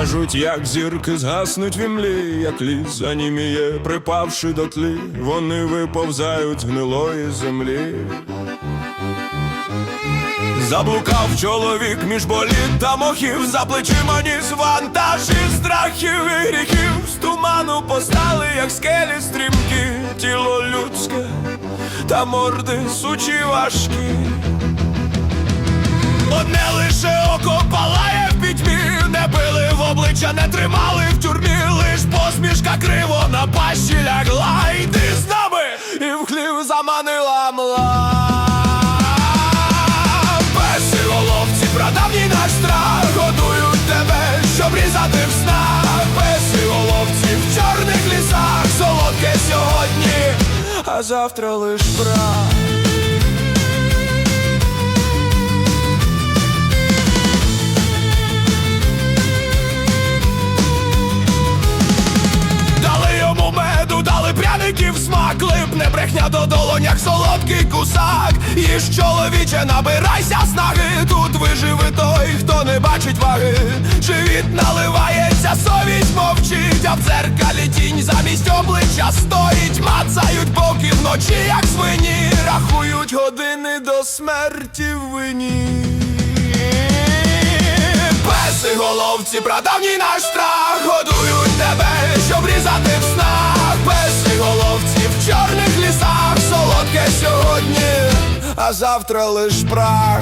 Кажуть, як зірки згаснуть в імлі, як ліс заніміє, припавши до тлі, вони виповзають з гнилої землі. Заблукав чоловік між боліт та мохів, за плечима ніс вантажів, страхів і гріхів, з туману постали, як скелі стрімкі, тіло людське, та морди сучі важкі. Одне лише око палає заманила мла. Песи головці, прадавній наш страх, годують тебе, щоб різати в снах. Песи головці в чорних лісах, солодке сьогодні, а завтра лиш прах. Смак Липне брехня до долонях, солодкий кусак. Їж чоловіче, набирайся снаги. Тут виживе той, хто не бачить ваги. Живіт наливається, совість мовчить А в дзеркалі тінь замість обличчя стоїть. Мацають боки вночі, як свині. Рахують години до смерті вині. Песи головці, прадавній наш страх. Годують тебе, щоб різати в снах. Песи а завтра лиш прах.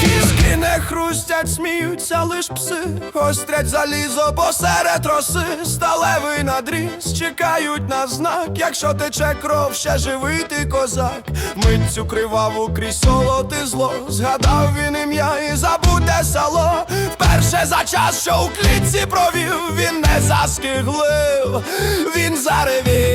Кізки не хрустять, сміються лиш пси. Острять залізо посеред роси. Сталевий надріз чекають на знак. Якщо тече кров, ще живий ти козак. Митцю криваву крізь солоти зло. Згадав він ім'я і забуде село Вперше за час, що у клітці провів Він не заскиглив, він заревів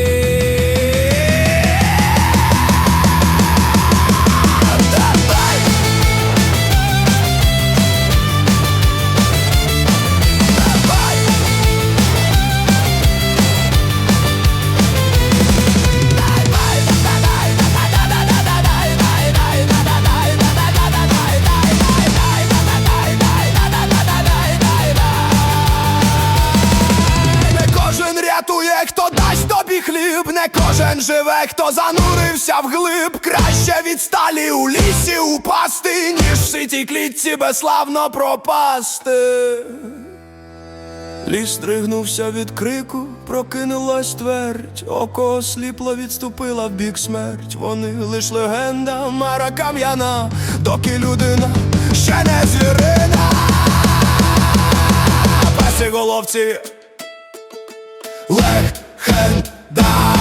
хліб, не кожен живе, хто занурився вглиб. Краще від сталі у лісі упасти, ніж в ситій клітці безславно пропасти. Ліс стригнувся від крику, прокинулась твердь, око осліпло відступила в бік смерть. Вони лиш легенда, мара кам'яна, доки людина ще не звірина. Песи головці легенда Людина